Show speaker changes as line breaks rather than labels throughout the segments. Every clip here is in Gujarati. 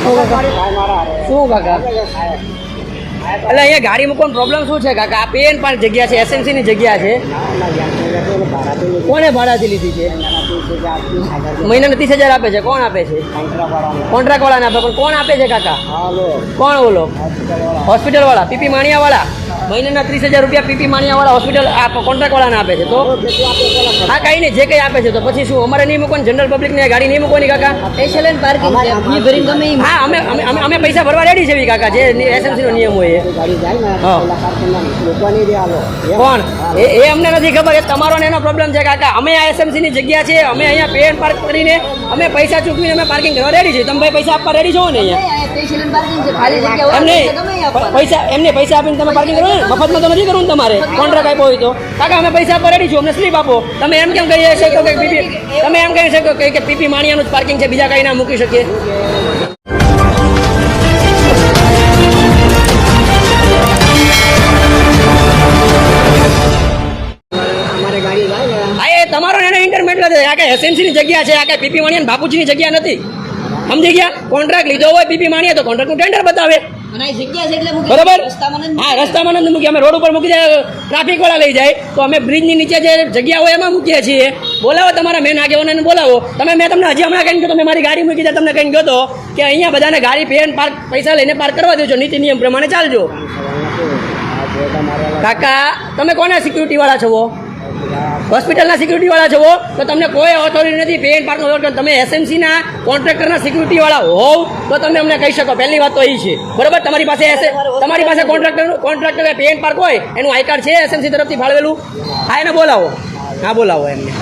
શું કાકા એટલે અહીંયા ગાડી મૂકવાનો પ્રોબ્લેમ શું છે? કાકા આ પેન પણ જગ્યા છે એસએમસી ની જગ્યા છે. કોને ભાડાથી લીધી છે? મહિને ત્રીસ હજાર આપે છે. કોણ આપે છે? કોન્ટ્રાક્ટ વાળાને આપે. પણ કોણ આપે છે કાકા? કોણ ઓલો? હોસ્પિટલ વાળા પીપી માણિયા વાળા મહિનાના ત્રીસ હજાર રૂપિયા પીપી માણિયાવાળા હોસ્પિટલ આ કોન્ટ્રાક્ટવાળાને આપે છે. તો હા કઈ નહીં જે કંઈ આપે છે તો પછી શું? અમારે નહીં મૂકવાની જનરલ પબ્લિકને ગાડી નહીં મૂકવાની કાકા.
સ્પેશિયલ એન્ડ પાર્કિંગ ભરીને
હા અમે અમે પૈસા ભરવા રેડી છે કાકા. જે એસએમસીનો નિયમ હોય એ. કોણ? એ અમને નથી ખબર એ તમારો ને એનો પ્રોબ્લેમ છે કાકા. અમે આ એસએમસીની જગ્યા છે અમે અહીંયા પે પાર્ક કરીને અમે પૈસા ચૂકવીને અમે પાર્કિંગ કરવા રેડી છે તમે ભાઈ પૈસા આપવા રેડી છો ને અહીંયા? એમને. પૈસા એમને પૈસા આપીને તમે પાર્કિંગ કરો ને મફતમાં તો નથી કરવું ને તમારે. કોન્ટ્રાક્ટ આપ્યો હોય તો. કાકા અમે પૈસા આપવા રેડી છું અમને સ્લીપ આપો. તમે એમ કેમ કહી શકો કે પીપી તમે એમ કહી શકો કે પીપી માણિયાનું જ પાર્કિંગ છે બીજા કઈ ના મૂકી શકીએ. તમારો એનો ઇન્ટરમેટ નથી. આ કઈ જગ્યા છે આ કઈ પીપી માણિયા ને બાપુજીની જગ્યા નથી. સમજી ગયા? કોન્ટ્રાક્ટ લીધો હોય પીપી માણિયા તો કોન્ટ્રાક્ટનું ટેન્ડર બતાવે. બરોબર?
રસ્તામાં
હા રસ્તામાં નથી મૂકી. અમે રોડ ઉપર મૂકી જાય ટ્રાફિક વાળા લઈ જાય. તો અમે બ્રિજની નીચે જે જગ્યા હોય એમાં મૂકીએ છીએ. બોલાવો તમારા મેન આગેવાનોને બોલાવો. તમે મેં તમને હજી હમણાં કહીને તમે મારી ગાડી મૂકી જાય તમને કહીને ગયો તો કે અહીંયા બધાને ગાડી પેન પાર્ક પૈસા લઈને પાર્ક કરવા દેજો નીતિ નિયમ પ્રમાણે ચાલજો. કાકા તમે કોના સિક્યુરિટી વાળા છો હોસ્પિટલના સિક્યુરિટી વાળા છો તો તમને કોઈ ઓથોરિટી નથી પેન પાર્કનો તમે એસએમસીના કોન્ટ્રાક્ટરના સિક્યુરિટીવાળા હોવ તો તમે અમને કહી શકો. પહેલી વાત તો એ છે. બરોબર? તમારી પાસે તમારી પાસે કોન્ટ્રાક્ટર કોન્ટ્રાક્ટર પેન પાર્ક હોય એનું આઈ કાર્ડ છે એસએમસી તરફથી ફાળવેલું? હા એને બોલાવો. હા બોલાવો એમને.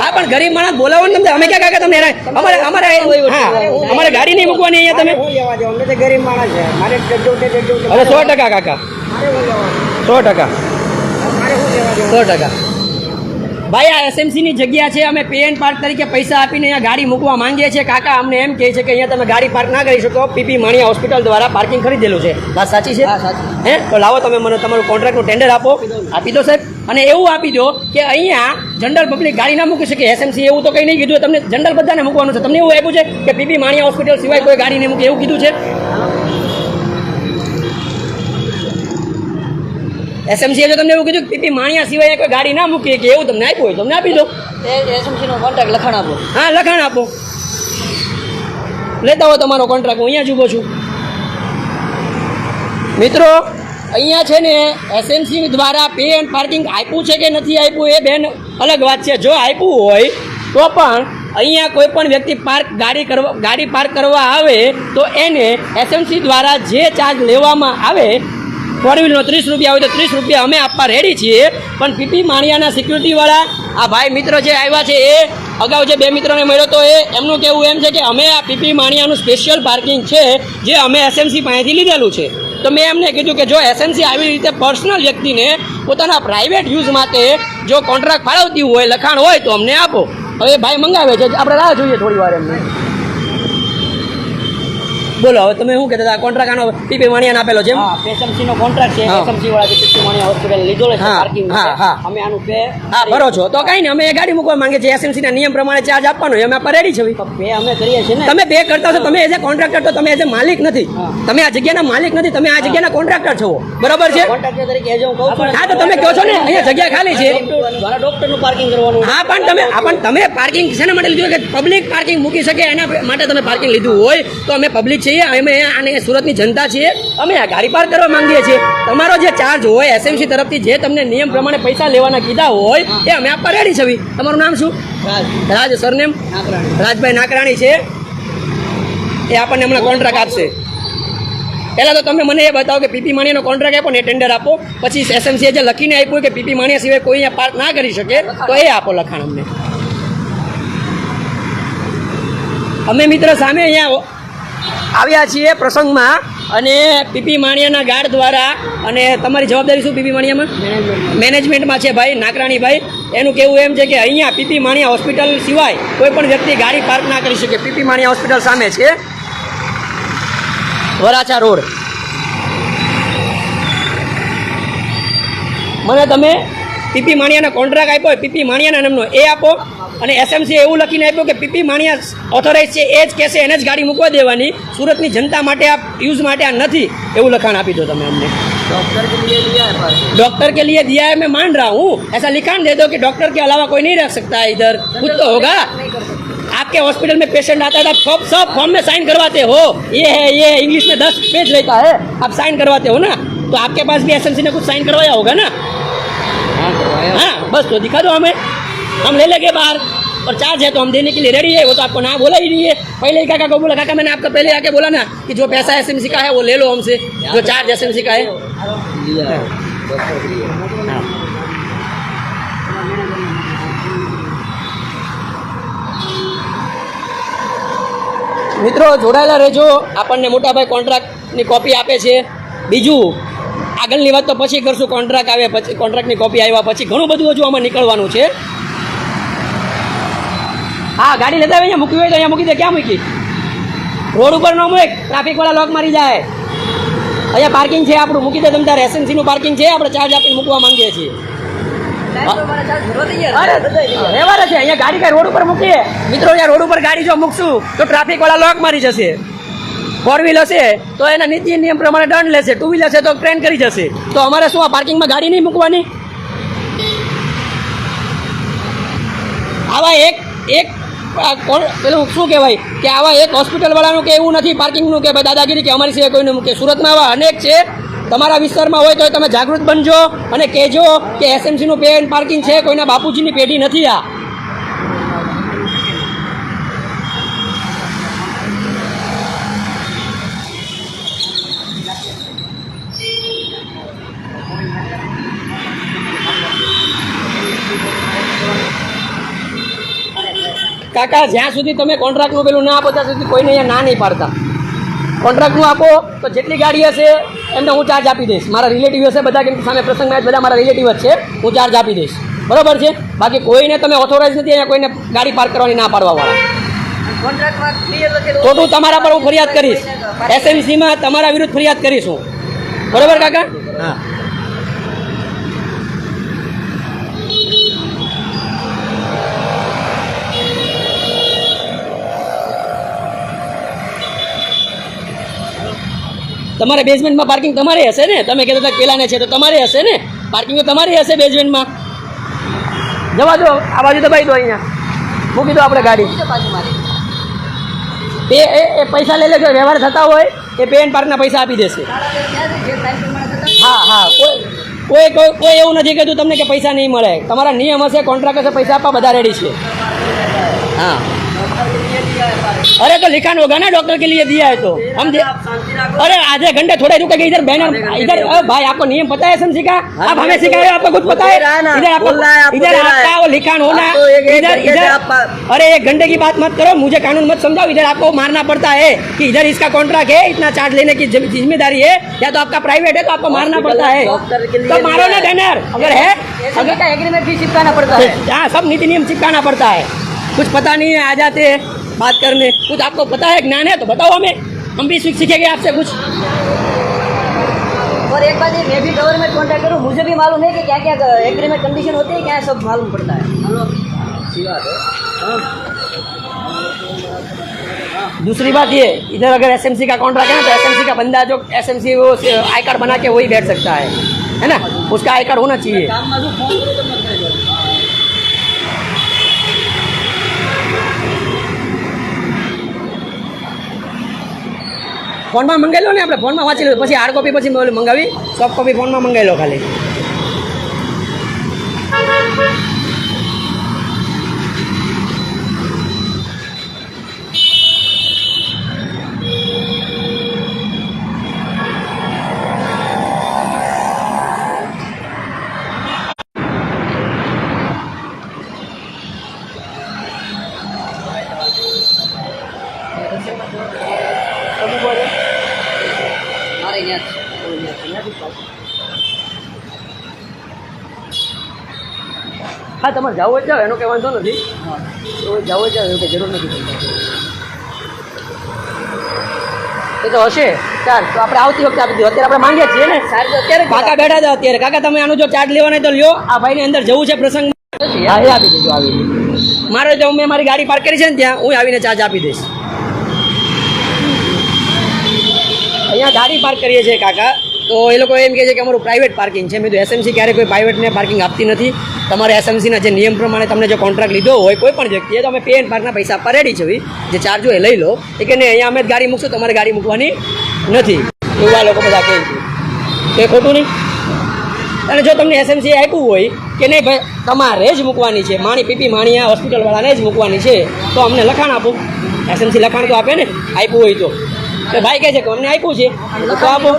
હા પણ ગરીબ માણસ બોલાવો ને તમે. અમે ક્યાં કાકા તમને અમારે અમારે અમારે ગાડી નહીં મૂકવાની અહીંયા તમે. ગરીબ હવે સો ટકા કાકા. સો ટકા. સો ટકા. ભાઈ આ એસએમસીની જગ્યા છે અમે પે એન્ડ પાર્ક તરીકે પૈસા આપીને અહીંયા ગાડી મૂકવા માંગીએ છીએ. કાકા અમને એમ કહે છે કે અહીંયા તમે ગાડી પાર્ક ના કરી શકો. પીપી માણિયા હોસ્પિટલ દ્વારા પાર્કિંગ ખરીદેલું છે. વાત સાચી છે? હે તો લાવો તમે મને તમારું કોન્ટ્રાક્ટનું ટેન્ડર આપો. આપી દો સાહેબ. અને એવું આપી દો કે અહીંયા જનરલ પબ્લિક ગાડી ના મૂકી શકે. એસએમસી એવું તો કંઈ નહીં કીધું. તમને જનરલ બધાને મૂકવાનું છે. તમને એવું આપ્યું છે કે પીપી માણિયા હોસ્પિટલ સિવાય કોઈ ગાડી નહીં મૂકે. એવું કીધું છે? એસએમસી જો તમને એવું કીધું કે પીપી માણિયા સિવાય કોઈ ગાડી ના મૂકી કે એવું તમને આપ્યું હોય તમને આપી દો.
એસએમસી નો કોન્ટ્રાક્ટ લખાણ આપો.
હા લખાણ આપો. લેતા હો તમારો કોન્ટ્રાક્ટ હું અહીંયા જ ઊભો છું. મિત્રો અહીંયા છે ને એસએમસી દ્વારા પે એન્ડ પાર્કિંગ આપ્યું છે કે નથી આપ્યું એ બેન અલગ વાત છે. જો આપ્યું હોય તો પણ અહીંયા કોઈ પણ વ્યક્તિ પાર્ક ગાડી કરવા ગાડી પાર્ક કરવા આવે તો એને એસએમસી દ્વારા જે ચાર્જ લેવામાં આવે ફોર વ્હીલનો ત્રીસ રૂપિયા હોય તો ત્રીસ રૂપિયા અમે આપવા રેડી છીએ. પણ પીપી માણિયાના સિક્યુરિટીવાળા આ ભાઈ મિત્ર જે આવ્યા છે એ, અગાઉ જે બે મિત્રોને મળ્યો તો એ, એમનું કહેવું એમ છે કે અમે આ પીપી માણિયાનું સ્પેશિયલ પાર્કિંગ છે, જે અમે એસએમસી પાસેથી લીધેલું છે. તો મેં એમને કીધું કે જો એસએમસી આવી રીતે પર્સનલ વ્યક્તિને પોતાના પ્રાઇવેટ યુઝ માટે જો કોન્ટ્રાક્ટ ફાળવતી હોય, લખાણ હોય તો અમને આપો. હવે ભાઈ મંગાવે છે, આપણે રાહ જોઈએ થોડી વાર એમને. બોલો હવે તમે શું કહેતા હતા? કોન્ટ્રાક્ટ આનો પીપી માણિયાને આપેલો છે હા
એસએમસી નો કોન્ટ્રાક્ટ છે. એસએમસી વાળા જે પીપી માણિયા હોસ્પિટલ લીધો છે પાર્કિંગ
હા, હા.
અમે આનું પે
હા ભરો છો. તો કઈ નહીં અમે એ ગાડી મૂકવા માંગે છે એસએમસી ના નિયમ પ્રમાણે ચાર્જ આપવાનો અમે આપણે રેડી છે
પે અમે કરીએ છીએ ને.
તમે પે કરતા છો તમે એઝ એ કોન્ટ્રાક્ટર તો તમે એઝ એ માલિક નથી. તમે આ જગ્યાના માલિક નથી તમે આ જગ્યાના કોન્ટ્રાક્ટર છો. બરોબર છે?
કોન્ટ્રાક્ટર તરીકે એઝ હું કહું છું
હા તો તમે કહો છો ને અહીંયા જગ્યા ખાલી છે.
ડોક્ટરનું પાર્કિંગ કરવાનું.
હા પણ તમે પણ તમે પાર્કિંગ શેના માટે લીધું કે પબ્લિક પાર્કિંગ મૂકી શકે એના માટે તમે પાર્કિંગ લીધું હોય તો અમે પબ્લિક છીએ અમે આને સુરતની જનતા છીએ અમે આ ગાડી પાર કરવા માંગીએ છીએ. તમારો જે ચાર્જ હોય એસએમસી તરફથી જે તમને નિયમ પ્રમાણે પૈસા લેવાના કીધા હોય એ અમે આપવા રેડી છવી તમારું નામ શું?
રાજ.
સરનેમ રાજભાઈ નાકરાણી છે. એ આપણને હમણાં કોન્ટ્રાક્ટ આપશે. પહેલાં તો તમે મને એ બતાવો કે પીપી માણીનો કોન્ટ્રાક્ટ આપો ને ટેન્ડર આપો. પછી એસએમસીએ જે લખીને આપ્યું કે પીપી માણિયા સિવાય કોઈ અહીંયા પાર્ક ના કરી શકે તો એ આપો લખાણ અમને. અમે મિત્ર સામે અહીંયા આવ્યા છીએ પ્રસંગમાં અને પીપી માણિયાના ગાર્ડ દ્વારા અને તમારી જવાબદારી શું પીપી માણિયામાં? મેનેજમેન્ટમાં છે ભાઈ નાકરાણીભાઈ એનું કેવું એમ છે કે અહીંયા પીપી માણિયા હોસ્પિટલ સિવાય કોઈ પણ વ્યક્તિ ગાડી પાર્ક ના કરી શકે. પીપી માણિયા હોસ્પિટલ સામે છે. વરાછા રોડ. મને તમે પીપી માણિયાના કોન્ટ્રાક્ટ આપ્યો પીપી માણિયાના નામનો એ આપો. અને એસએમસી એવું લખીને આપ્યું કે પીપી માણિયા ઓથોરાઇઝ છે એ જ કહેશે એને જ ગાડી મૂકવા દેવાની સુરતની જનતા માટે આ યુઝ માટે આ નથી એવું લખાણ આપી દો તમે અમને
डॉक्टर के लिए लिया है पार्किंग
डॉक्टर के लिए दिया है मैं मान रहा हूँ ऐसा लिखान दे दो कि डॉक्टर के अलावा कोई नहीं रख सकता है इधर कुछ तो होगा आपके हॉस्पिटल में पेशेंट आता था सब सब फॉर्म में साइन करवाते हो ये है ये है, इंग्लिश में दस पेज लेता है आप साइन करवाते हो ना तो आपके पास भी एस ने कुछ साइन करवाया होगा ना
हाँ करवाया
हाँ बस तो दिखा दो हमें हम ले लेंगे बाहर और चार्ज है तो हम देने के लिए रेडी है वो तो आपको ना बोला ही नहीं है पहले ही काका को बोला काका मैंने आपको पहले आके बोला ना कि जो पैसा एस का है वो ले लो हमसे जो चार्ज एस का है
लिया है डॉक्टर के लिए
हाँ મિત્રો જોડાયેલા રહેજો આપણને મોટાભાઈ કોન્ટ્રાક્ટની કોપી આપે છે બીજું આગળની વાત તો પછી કરશું કોન્ટ્રાક્ટ આવે પછી કોન્ટ્રાક્ટની કોપી આવ્યા પછી ઘણું બધું હજુ આમાં નીકળવાનું છે હા ગાડી લેતા અહીંયા મૂકવી હોય તો અહીંયા મૂકી દે. ક્યાં મૂકી? રોડ ઉપર ન મૂક. ટ્રાફિકવાળા લોક મારી જાય. અહીંયા પાર્કિંગ છે આપણું. મૂકી દે તમે તારે એસએનસીનું પાર્કિંગ છે. આપણે ચાર્જ આપીને મૂકવા માંગીએ છીએ. વ્યવહાર છે. અહીંયા ગાડી કઈ રોડ ઉપર મૂકીએ. મિત્રો અહીંયા રોડ ઉપર ગાડી જો મૂકશું તો ટ્રાફિક વાળા લોક મારી જશે. ફોર વ્હીલ હશે તો એના નીતિ નિયમ પ્રમાણે દંડ લેશે. ટુ વ્હીલ હશે તો ટ્રેન કરી જશે. તો અમારે શું આ પાર્કિંગમાં ગાડી નહીં મૂકવાની? આવા એક એક પેલું શું કહેવાય? કે આવા એક હોસ્પિટલવાળાનું કે એવું નથી, પાર્કિંગનું કે ભાઈ દાદાગીરી કે અમારી સિવાય કોઈનું, કે સુરતમાં આવા અનેક છે. તમારા વિસ્તારમાં હોય તો તમે જાગૃત બનજો અને કહેજો કે એસએમસીનું પે પાર્કિંગ છે, કોઈના બાપુજીની પેઢી નથી આ. કાકા જ્યાં સુધી તમે કોન્ટ્રાક્ટનું પેલું ના આપો ત્યાં સુધી કોઈને અહીંયા ના નહીં પાડતા. કોન્ટ્રાક્ટનું આપો તો જેટલી ગાડી હશે એમને હું ચાર્જ આપી દઈશ. મારા રિલેટિવ હશે બધા કેમ સામે પ્રસંગમાં આવે બધા મારા રિલેટિવ જ છે હું ચાર્જ આપી દઈશ. બરોબર છે? બાકી કોઈને તમે ઓથોરાઇઝ નથી અહીંયા કોઈને ગાડી પાર્ક કરવાની ના પાડવાવાળા. તો હું તમારા પર હું ફરિયાદ કરીશ. એસએમસીમાં તમારા વિરુદ્ધ ફરિયાદ કરીશ હું. બરોબર કાકા?
હા.
તમારે બેઝમેન્ટમાં પાર્કિંગ તમારે હશે ને? તમે કહેતા હતા પેલાને છે તો તમારે હશે ને? પાર્કિંગ તો તમારી હશે બેઝમેન્ટમાં જવા દો આ બાજુ દબાઈ દો અહીંયા. મૂકી દો આપણે ગાડી. એ એ એ પૈસા લઈ લેજો વ્યવહાર થતા હોય એ પે એન્ડ પાર્કના પૈસા આપી દેશે. હા હા. કોઈ કોઈ કોઈ એવું નથી કહેતું તમને કે પૈસા નહીં મળે. તમારા નિયમ હશે કોન્ટ્રાક્ટ હશે પૈસા આપવા બધા રેડી છે. हाँ अरे तो लिखा होगा ना डॉक्टर के लिए दिया है तो। हम अरे आधे घंटे थोड़े रुकेंगे इधर बैनर इधर भाई आपको नियम पता है एसएमसी का? आप हमें हो, आपको कुछ पता है।
बोल रहा है
इधर आपको
बोल रहा है, आपको
इधर
रहा है।
आपका वो लिखान होना
आपको
इधर इधर अरे एक घंटे की बात मत करो मुझे कानून मत समझाओ इधर आपको मारना पड़ता है कि इधर इसका कॉन्ट्रैक्ट है इतना चार्ज लेने की ज़िम्मेदारी है या तो आपका प्राइवेट है तो आपको मारना पड़ता है। तो मारो ना बैनर अगर है अगर
एग्रीमेंट भी चिपकाना पड़ता है।
हाँ सब नीति नियम चिपकाना पड़ता है। कुछ पता नहीं है आ जाते हैं बात करने। कुछ आपको पता है ज्ञान है तो बताओ हमें। हम भी सीख सीखेंगे आपसे कुछ।
और एक बात मैं भी गवर्नमेंट कॉन्टैक्ट करूँ मुझे भी मालूम है कि क्या क्या एग्रीमेंट कंडीशन होती है क्या सब मालूम पड़ता है। अच्छी बात है।
दूसरी बात ये इधर अगर एसएमसी का कॉन्ट्रैक्ट है ना तो एसएमसी का बंदा जो एसएमसी वो आई कार्ड बना के वही बैठ सकता है। है ना? उसका आई कार्ड होना चाहिए। ફોનમાં મંગાવી લો ને આપણે ફોનમાં વાંચી લો. પછી હાર્ડ કોપી પછી મંગાવી સોફ્ટ કોપી ફોનમાં મંગાવી લો ખાલી. તમારે જવું જ જાઓ એનો કંઈ વાંધો નથી. તો જવું જ જાવ એવું કંઈ જરૂર નથી એ તો હશે. ચાલ તો આપણે આવતી વખતે આપી દો અત્યારે આપણે માંગીએ છીએ ને.
અત્યારે
કાકા બેઠા હતા અત્યારે. કાકા તમે આનો જો ચાર્જ લેવાનો હોય તો લ્યો. આ ભાઈને અંદર જવું છે પ્રસંગ હા એ આપી દેજો આવી મારે જો મેં મારી ગાડી પાર્ક કરી છે ને ત્યાં હું આવીને ચાર્જ આપી દઈશ. અહીંયા ગાડી પાર્ક કરીએ છીએ કાકા. તો એ લોકો એમ કહે છે કે અમારું પ્રાઇવેટ પાર્કિંગ છે. મેં તો એસએમસી ક્યારેય કોઈ પ્રાઇવેટને પાર્કિંગ આપતી નથી. તમારે એસએમસીના જે નિયમ પ્રમાણે તમને જો કોન્ટ્રાક્ટ લીધો હોય કોઈ પણ વ્યક્તિએ, તો અમે પે એન્ડ પાર્કના પૈસા આપવા રેડી છે. જે ચાર્જ એ લઈ લો. એ કે અહીંયા અમે જ ગાડી મૂકશું, તમારે ગાડી મૂકવાની નથી. એવું લોકો બધા કહે છે. તે ખોટું નહીં. અને જો તમને એસએમસી આપ્યું હોય કે નહીં, ભાઈ, તમારે જ મૂકવાની છે. માણી પીપી માણીયા હોસ્પિટલવાળાને જ મૂકવાની છે. તો અમને લખાણ આપો. એસએમસી લખાણ તો આપે ને, આપ્યું હોય તો. તો ભાઈ કહે છે કે અમને આપ્યું છે. તો આપો.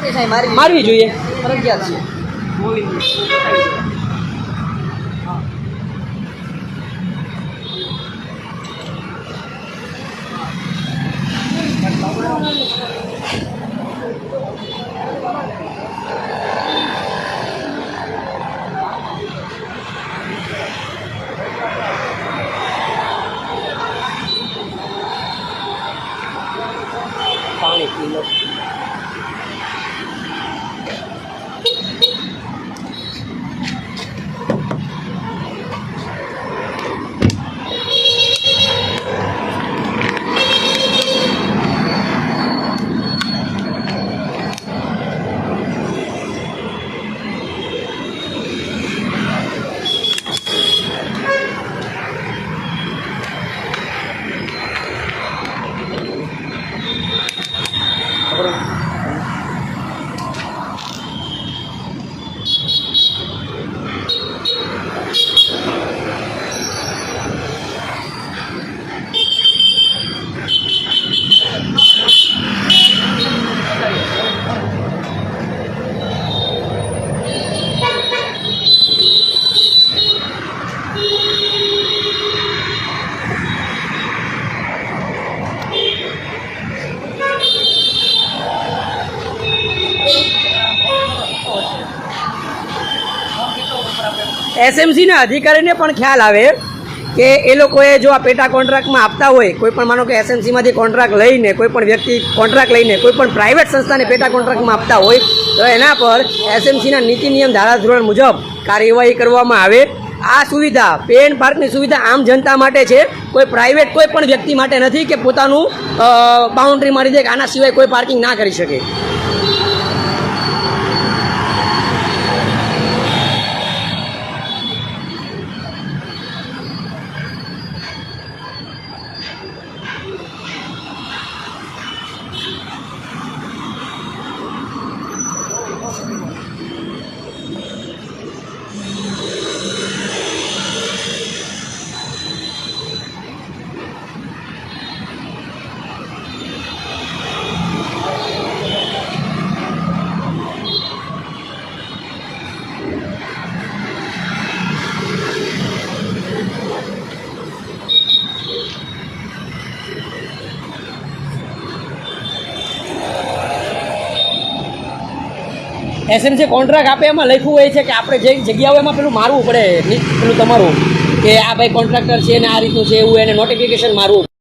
મારવી જોઈએ.
ફરજિયાત છે
પાણી પી લો એસએમસીના અધિકારીને પણ ખ્યાલ આવે કે એ લોકોએ જો આ પેટા કોન્ટ્રાક્ટમાં આપતા હોય, કોઈ પણ માનો કે એસએમસીમાંથી કોન્ટ્રાક્ટ લઈને, કોઈ પણ વ્યક્તિ કોન્ટ્રાક્ટ લઈને, કોઈ પણ પ્રાઇવેટ સંસ્થાને પેટા કોન્ટ્રાક્ટમાં આપતા હોય, તો એના પર એસએમસીના નીતિ નિયમ ધારાધોરણ મુજબ કાર્યવાહી કરવામાં આવે. આ સુવિધા પેન પાર્કની સુવિધા આમ જનતા માટે છે. કોઈ પ્રાઇવેટ કોઈ પણ વ્યક્તિ માટે નથી કે પોતાનું બાઉન્ડ્રી મારી દે કે આના સિવાય કોઈ પાર્કિંગ ના કરી શકે. એસએમસી કોન્ટ્રાક્ટ આપે, એમાં લખ્યું હોય છે કે આપણે જે જગ્યા હોય એમાં પેલું મારવું પડે પેલું તમારું, કે આ ભાઈ કોન્ટ્રાક્ટર છે ને આ રીતનું છે એવું, એને નોટિફિકેશન મારવું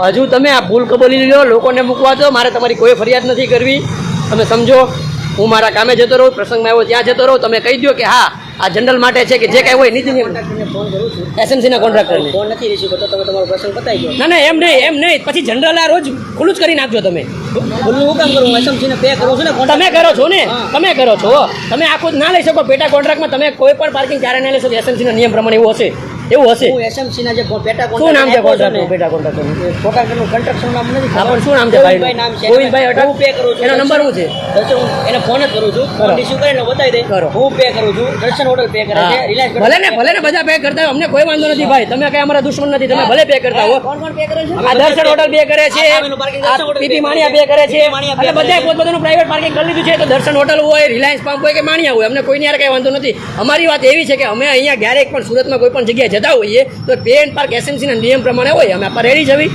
હજુ તમે આ ભૂલ કબૂલી લો લોકોને મૂકવા દો મારે તમારી કોઈ ફરિયાદ નથી કરવી. તમે સમજો હું મારા કામે જતો રહું પ્રસંગમાં આવ્યો ત્યાં જતો રહું તમે કહી દો કે હા આ જનરલ માટે છે કે જે કાંઈ હોય નીતિ
ફોન કરું છું.
એસએમસીના કોન્ટ્રાક્ટરને
ફોન નથી રિસીવ કરતો તમે તમારો પ્રસંગ બતાવી દો
ના ના એમ નહીં એમ નહીં. પછી જનરલ આ રોજ ખુલ્લું જ કરી નાખજો તમે.
ખુલ્લું હું કામ કરું? એસએમસીને પે કરું છું ને
તમે કરો છો ને? તમે કરો છો. તમે આખું ના લઈ શકો. પેટા કોન્ટ્રાક્ટમાં તમે કોઈ પણ પાર્કિંગ ક્યારે ના લઈ શકો? એસએમસીના નિયમ પ્રમાણે એવું હશે. એવું હશે?
હું એસએમસીના જે પેટા
શું નામ છે કોન્ટ્રાક્ટર પેટા કોન્ટ્રાક્ટનું
કોન્ટ્રાક્ટનું કન્સ્ટ્રક્શન નામ નથી
આપણ શું નામ છે
ભાઈ નામ છે
ગોવિંદભાઈ અટક?
હું પે કરું છું.
એનો નંબર શું છે?
દર્શન હું એને ફોન જ કરું છું. ફોન રિસીવ કરીને બતાવી દે. હું પે કરું છું. દર્શન હોટલ પે કરે છે. રિલાયન્સ
ભલે ને ભલે ને બધા પે કરતા હોય અમને કોઈ વાંધો નથી ભાઈ. તમે કઈ અમારા દુશ્મન નથી. તમે ભલે પે કરતા હો.
કોણ કોણ પે કરે છે?
આ દર્શન હોટલ પે કરે છે. પીપી માણિયા પે કરે છે. અને બધાએ પોતપોતાનું પ્રાઇવેટ પાર્કિંગ કરી લીધું છે. તો દર્શન હોટલ હોય રિલાયન્સ પંપ હોય કે માણિયા હોય અમને કોઈની યાર કઈ વાંધો નથી. અમારી વાત એવી છે કે અમે અહીંયા ક્યારેક પણ સુરતમાં કોઈ પણ જગ્યાએ જતા હોઈએ તો પે એન્ડ પાર્ક એસએમસીના નિયમ પ્રમાણે હોય. અમે આપણે રેડી જવી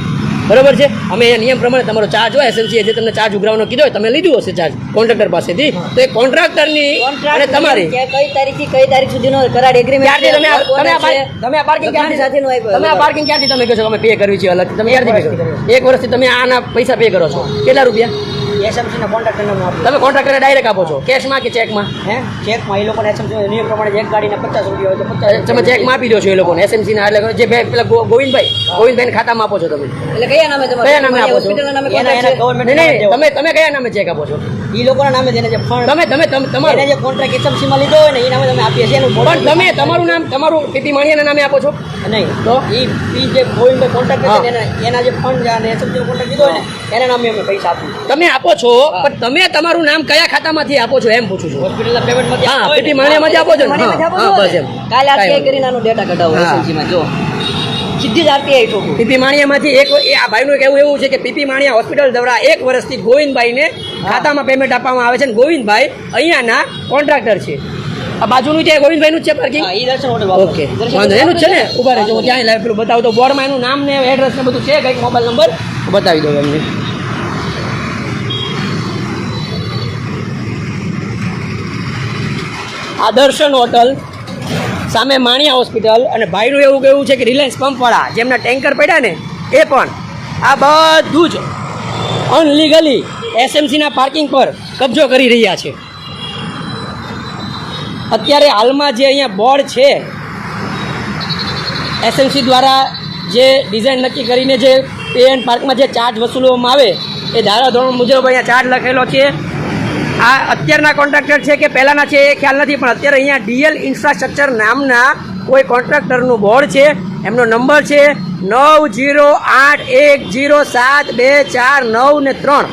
બરોબર છે? અમે એ નિયમ પ્રમાણે તમારો ચાર્જ હોય એસએમસી જે તમને ચાર્જ ઉઘરાવવાનો કીધો તમે લીધું હશે ચાર્જ કોન્ટ્રાક્ટર પાસેથી. તો એ કોન્ટ્રાક્ટરની અને તમારી
કઈ તારીખથી કઈ તારીખ સુધીનો કરાર એગ્રીમેન્ટ
ક્યારથી તમે તમે આ પાર્કિંગ ક્યાંથી
સાથેનો આપ્યું
તમે આ પાર્કિંગ ક્યાંથી તમે કહો છો અમે પે કરવી છે અલગથી? તમે ક્યારથી કરો એક વર્ષથી તમે આના પૈસા પે કરો છો? કેટલા રૂપિયા?
એસએમસી ના કોન્ટ્રાક્ટર નામ આપો.
તમે કોન્ટ્રાક્ટરને ડાયરેક્ટ આપો છો કેશમાં કે ચેકમાં
હે? ચેકમાં એ લોકોને એસએમસી નિયમ પ્રમાણે એક ગાડીના પચાસ રૂપિયા હોય તો પચાસ
તમે ચેકમાં આપી દો છો એ લોકોને એસએમસી ના એટલે જે બે પેલા ગોવિંદભાઈ ગોવિંદભાઈ ખાતામાં આપો છો તમે.
એટલે કયા નામે તમારે
કયા નામે આપો છો? government નહીં, તમે તમે કયા નામે ચેક આપો છો?
એ લોકોના નામે જેને જે ફંડ
તમે તમે તમે તમારે
જે કોન્ટ્રાક્ટ એસએમસી માં લીધો હોય ને એ નામે તમે આપીએ છીએ એનું
પણ તમે તમારું નામ તમારું પીપી માણિયાના નામે આપો છો?
નહીં.
તો?
ઈ ઈ જે ગોવિંદભાઈ કોન્ટ્રાક્ટ છે ને એના એના જે ફંડ છે અને એસએમસી નો કોન્ટ્રાક્ટ લીધો હોય ને એના નામે અમે પૈસા આપીએ
તમે આપો છો પણ તમે તમારું નામ કયા ખાતામાંથી આપો છો એમ પૂછું છું.
હોસ્પિટલના પેમેન્ટમાંથી
હા, માણિયામાંથી આપો છો હા, બસ એમ.
કાલે આરટીઆઈ કરીને આનો ડેટા કઢાવો
હા.
માં જો સીધી જ આરટીઆઈ ઠોકું
પીપી માણિયામાંથી એક આ ભાઈનું કહેવું એવું છે કે પીપી માણિયા હોસ્પિટલ દ્વારા એક વર્ષથી ગોવિંદભાઈને ખાતામાં પેમેન્ટ આપવામાં આવે છે અને ગોવિંદભાઈ અહીંયાના કોન્ટ્રાક્ટર છે. આ બાજુનું છે ગોવિંદભાઈનું જ છે પાર્કિંગ ઓકે. વાંધો એનું જ છે ને? ઊભા રહેજો હું ત્યાં લાઈવ પેલું બતાવું તો બોર્ડમાં એનું નામ ને એડ્રેસ ને બધું છે કંઈક મોબાઈલ નંબર બતાવી દઉં એમને આ દર્શન હોટલ, સામે માણિયા હોસ્પિટલ અને ભાઈનું એવું કહેવું છે કે રિલાયન્સ પંપવાળા, જેમના ટેન્કર પડ્યા ને, એ પણ. આ બધું જ અનલીગલી એસએમસીના પાર્કિંગ પર કબજો કરી રહ્યા છે. અત્યારે હાલમાં જે અહીંયા બોર્ડ છે, એસએમસી દ્વારા જે ડિઝાઇન નક્કી કરીને જે પે એન્ડ પાર્કમાં જે ચાર્જ વસૂલવામાં આવે, એ ધારાધોરણ મુજબ અહીંયા ચાર્જ લખેલો છે. આ અત્યારના કોન્ટ્રાક્ટર છે કે પહેલાંના છે એ ખ્યાલ નથી, પણ અત્યારે અહીંયા ડીએલ ઇન્ફ્રાસ્ટ્રક્ચર નામના કોઈ કોન્ટ્રાક્ટરનું બોર્ડ છે. એમનો નંબર છે નવ જીરો આઠ એક જીરો સાત બે ચાર નવ ને ત્રણ.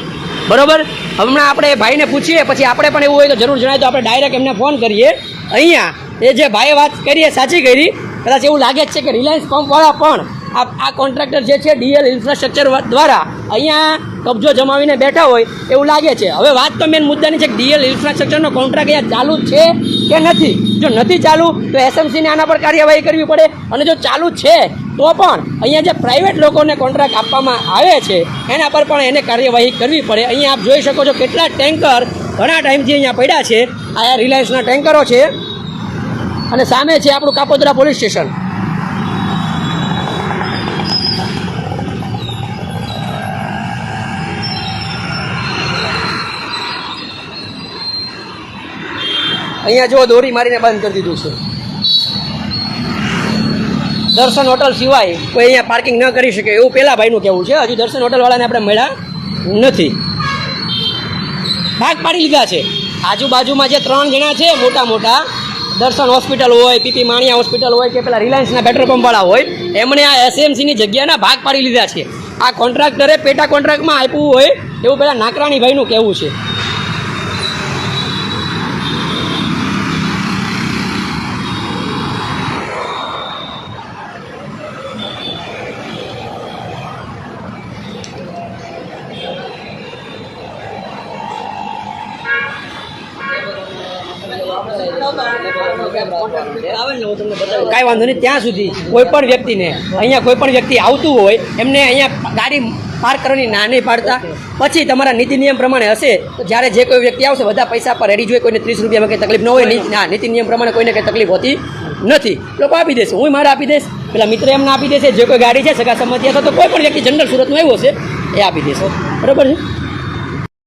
બરોબર? હમણાં આપણે ભાઈને પૂછીએ, પછી આપણે પણ એવું હોય તો જરૂર જણાય તો આપણે ડાયરેક્ટ એમને ફોન કરીએ. અહીંયા એ જે ભાઈએ વાત કરીએ સાચી કરી. કદાચ એવું લાગે જ છે કે રિલાયન્સ પંપવાળા પણ આ આ કોન્ટ્રાક્ટર જે છે ડીએલ ઇન્ફ્રાસ્ટ્રક્ચર દ્વારા અહીંયા કબજો જમાવીને બેઠા હોય એવું લાગે છે. હવે વાત તો મેન મુદ્દાની છે કે ડીએલ ઇન્ફ્રાસ્ટ્રક્ચરનો કોન્ટ્રાક્ટ અહીંયા ચાલુ છે કે નથી? જો નથી ચાલુ, તો એસએમસીને આના પર કાર્યવાહી કરવી પડે. અને જો ચાલુ છે, તો પણ અહીંયા જે પ્રાઇવેટ લોકોને કોન્ટ્રાક્ટ આપવામાં આવે છે, એના પર પણ એને કાર્યવાહી કરવી પડે. અહીંયા આપ જોઈ શકો છો કેટલા ટેન્કર ઘણા ટાઈમથી અહીંયા પડ્યા છે. આ રિલાયન્સના ટેન્કરો છે. અને સામે છે આપણું કાપોદરા પોલીસ સ્ટેશન. અહીંયા જો દોરી મારીને બંધ કરી દીધું છે. દર્શન હોટલ સિવાય કોઈ અહીંયા પાર્કિંગ ન કરી શકે, એવું પેલા ભાઈનું કહેવું છે. હજુ દર્શન હોટલવાળાને આપણે મળ્યા નથી. ભાગ પાડી લીધા છે. આજુબાજુમાં જે ત્રણ જણા છે, મોટા મોટા, દર્શન હોસ્પિટલ હોય, પીપી માણિયા હોસ્પિટલ હોય કે પેલા રિલાયન્સના પેટ્રોલ પંપવાળા હોય, એમણે આ એસએમસીની જગ્યાના ભાગ પાડી લીધા છે. આ કોન્ટ્રાક્ટરે પેટા કોન્ટ્રાક્ટમાં આપ્યું હોય, એવું પેલા નાકરાણી ભાઈનું કહેવું છે. કાંઈ વાંધો નહીં, ત્યાં સુધી કોઈ પણ વ્યક્તિને, અહીંયા કોઈ પણ વ્યક્તિ આવતું હોય, એમને અહીંયા ગાડી પાર્ક કરવાની ના નહીં પાડતા. પછી તમારા નીતિ નિયમ પ્રમાણે હશે, તો જ્યારે જે કોઈ વ્યક્તિ આવશે, બધા પૈસા પર રેડી જોઈએ કોઈને ત્રીસ રૂપિયામાં કંઈ તકલીફ ન હોય ની- નીતિ નિયમ પ્રમાણે કોઈને કંઈ તકલીફ હોતી નથી. લોકો આપી દેશે, હું મારે આપી દઈશ. પેલા મિત્ર એમને આપી દેશે, જે કોઈ ગાડી છે, સગા સંમતિ અથવા તો કોઈ પણ વ્યક્તિ જનરલ સુરતમાં આવ્યો હશે, એ આપી દેશે. બરાબર છે?